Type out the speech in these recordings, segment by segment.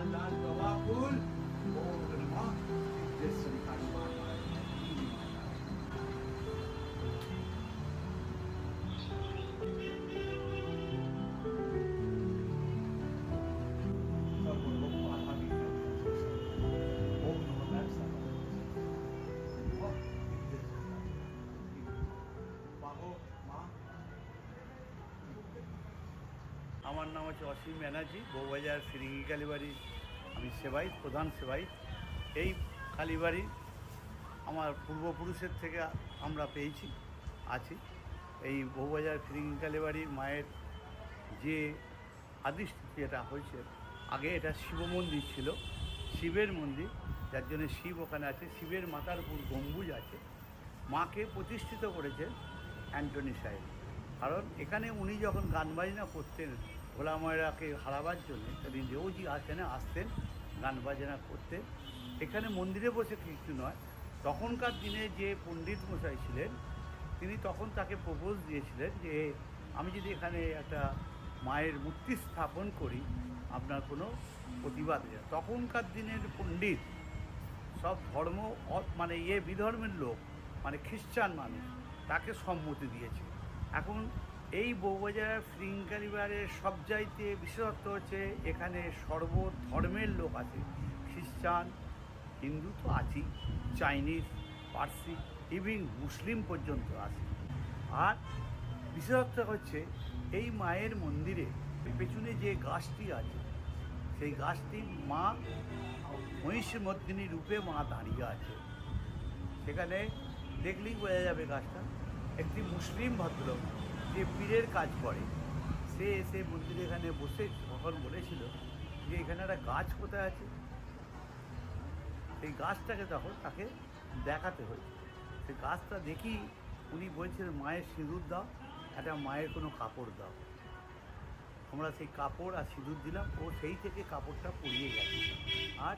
Allah, the Wakul, all the Mark. আমার নাম হচ্ছে অসীম ব্যানার্জি, বউবাজার ফিরিঙ্গি কালীবাড়ির আমি সেবাই, প্রধান সেবাই। এই কালীবাড়ি আমার পূর্বপুরুষের থেকে আমরা পেয়েছি, আছি। এই বউবাজার ফিরিঙ্গি কালীবাড়ির মায়ের যে আদিষ্টি এটা হয়েছে, আগে এটা শিব মন্দির ছিল, শিবের মন্দির, যার জন্য শিব ওখানে আছে। শিবের মাথার উপর গম্বুজ আছে। মাকে প্রতিষ্ঠিত করেছে অ্যান্টনি সাহেব। কারণ এখানে উনি যখন গান বাজনা করতেন ভোলা ময়রাকে হারাবার জন্য সেদিন রোজই এখানে আসতেন, গান বাজনা করতে এখানে মন্দিরে বসে কিছু নয়, তখনকার দিনে যে পণ্ডিত মশাই ছিলেন, তিনি তখন তাকে প্রপোজ দিয়েছিলেন যে, আমি যদি এখানে একটা মায়ের মূর্তি স্থাপন করি, আপনার কোনো প্রতিবাদ নেই। তখনকার দিনের পণ্ডিত সব ধর্ম মানে ইয়ে বিধর্মের লোক মানে খ্রিস্টান মানুষ, তাকে সম্মতি দিয়েছে। এখন এই বউবাজার ফ্রিঙ্কারিবারের সব চাইতে বিশেষত্ব হচ্ছে এখানে সর্ব ধর্মের লোক আছে। খ্রিস্টান, হিন্দু তো আছেই, চাইনিজ, পার্সি, ইভিন মুসলিম পর্যন্ত আছে। আর বিশেষত্ব হচ্ছে এই মায়ের মন্দিরে পেছনে যে গাছটি আছে, সেই গাছটি মা মহিষমর্দিনী রূপে মা দাঁড়িয়ে আছে। সেখানে দেখলেই বোঝা যাবে গাছটা। একটি মুসলিম ভদ্রলোক। যে পীরের কাজ করে, সে এসে মন্দিরে এখানে বসে তখন বলেছিল যে এখানে একটা গাছ কোথায় আছে, সেই গাছটাকে তখন তাকে দেখাতে হয়েছে। সেই গাছটা দেখি উনি বলছিলেন মায়ের সিঁদুর দাও, একটা মায়ের কোনো কাপড় দাও। আমরা সেই কাপড় আর সিঁদুর দিলাম, ও সেই থেকে কাপড়টা পরিয়ে গেছে। আর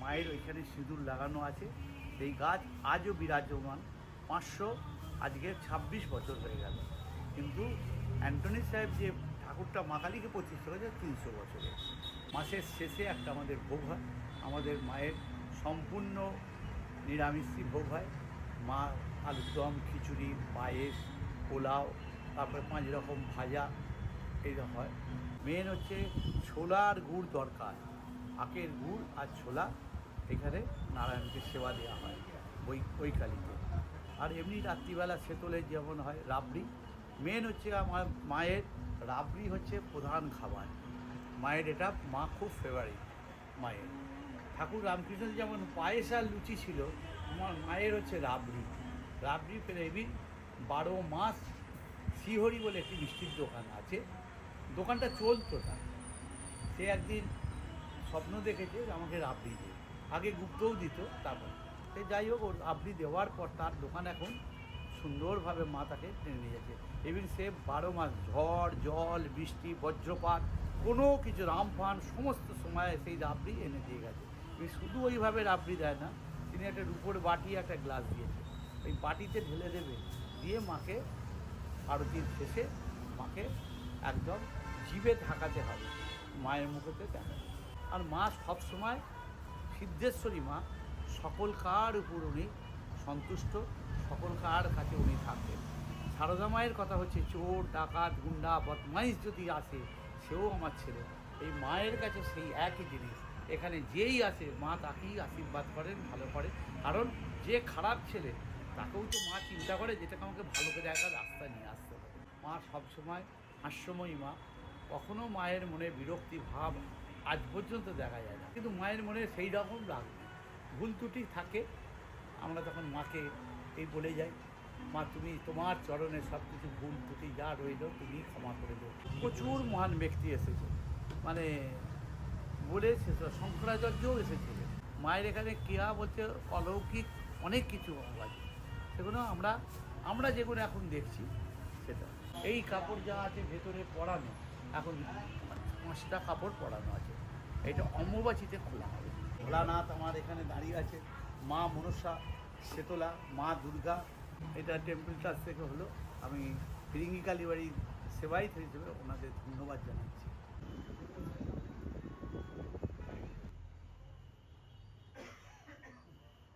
মায়ের ওইখানে সিঁদুর লাগানো আছে। সেই গাছ আজও বিরাজমান, পাঁচশো, আজকে ছাব্বিশ বছর হয়ে গেল। কিন্তু অ্যান্টনি সাহেব যে ঠাকুরটা মাকালিকে প্রতিষ্ঠা করেছে তিনশো বছরে মাসের শেষে একটা আমাদের ভোগ হয়। আমাদের মায়ের সম্পূর্ণ নিরামিষই ভোগ হয়। মা আলুর দম, খিচুড়ি, পায়েস, পোলাও, তারপরে পাঁচ রকম ভাজা এইরকম হয়। মেন হচ্ছে ছোলার গুড় দরকার। আখের গুড় আর ছোলা, এখানে নারায়ণকে সেবা দেওয়া হয় ওই ওই কালীতে আর এমনি রাত্রিবেলা সেতলে যেমন হয় রাবড়ি মেন হচ্ছে আমার মায়ের রাবড়ি হচ্ছে প্রধান খাবার। মায়ের এটা মা খুব ফেভারিট মায়ের। ঠাকুর রামকৃষ্ণ যেমন পায়েস আর লুচি ছিল আমার মায়ের হচ্ছে রাবড়ি। রাবড়ি ফেরেবি বারো মাস শ্রীহরি বলে একটি মিষ্টির দোকান আছে। দোকানটা চলতো না। সে একদিন স্বপ্ন দেখেছে আমাকে রাবড়ি দে। আগে গুপ্তও দিত, তারপর। সে যাই হোক, ওর রাবড়ি দেওয়ার পর তার দোকান এখন সুন্দরভাবে মা তাকে টেনে নিয়ে যাচ্ছে। এবং সে বারো মাস ঝড়, জল, বৃষ্টি, বজ্রপাত, কোনো কিছু রামফান, সমস্ত সময় সেই রাবড়ি এনে দিয়ে গেছে। তিনি শুধু ওইভাবে রাবড়ি দেয় না, তিনি একটা রুপোর বাটি, একটা গ্লাস দিয়েছে। ওই বাটিতে ঢেলে দেবে, দিয়ে মাকে আরতির শেষে মাকে একদম জিভে থাকাতে হবে, মায়ের মুখেতে দেখা আর মা সবসময় সিদ্ধেশ্বরী মা, সকল কার উপর উনি সন্তুষ্ট সকল কার কাছে উনি থাকবেন। সারদা মায়ের কথা হচ্ছে, চোর, ডাকাত, গুন্ডা, বদমাইশ যদি আসে, সেও আমার ছেলে। এই মায়ের কাছে সেই একই জিনিস। এখানে যেই আসে, মা তাকেই আশীর্বাদ করেন, ভালো করে। কারণ যে খারাপ ছেলে, তাকেও তো মা চিন্তা করে, যেটাকে আমাকে ভালো করে একটা রাস্তা নিয়ে আসতে হবে। মা সবসময় হাস্যময়ী মা। কখনো মায়ের মনে বিরক্তি ভাব আজ পর্যন্ত দেখা যায় না। কিন্তু মায়ের মনে সেই রকম রাগ। ভুল ত্রুটি থাকে, আমরা তখন মাকে এই বলে যাই। মা, তুমি তোমার চরণে সব কিছু ভুল ত্রুটি যা রইল, তুমি ক্ষমা করে দেবো প্রচুর মহান ব্যক্তি এসেছে। মানে বলে। শঙ্করাচার্যও এসেছিলেন মায়ের এখানে কেয়া বলতে অলৌকিক অনেক কিছু আছে সেগুলো আমরা আমরা যেগুলো এখন দেখছি, সেটা। এই কাপড় যা আছে ভেতরে পরানো এখন পাঁচটা কাপড় পরানো আছে। এটা অম্বুবাচিতে খোলা হবে। ভোলানাথ আমার এখানে দাঁড়িয়ে আছে। মা মনসা শেতলা মা দুর্গা, এটা টেম্পল ট্রাস্ট থেকে হলো। আমি ফিরিঙ্গি কালীবাড়ির সেবাই হিসেবে ওনাদের ধন্যবাদ জানাচ্ছি।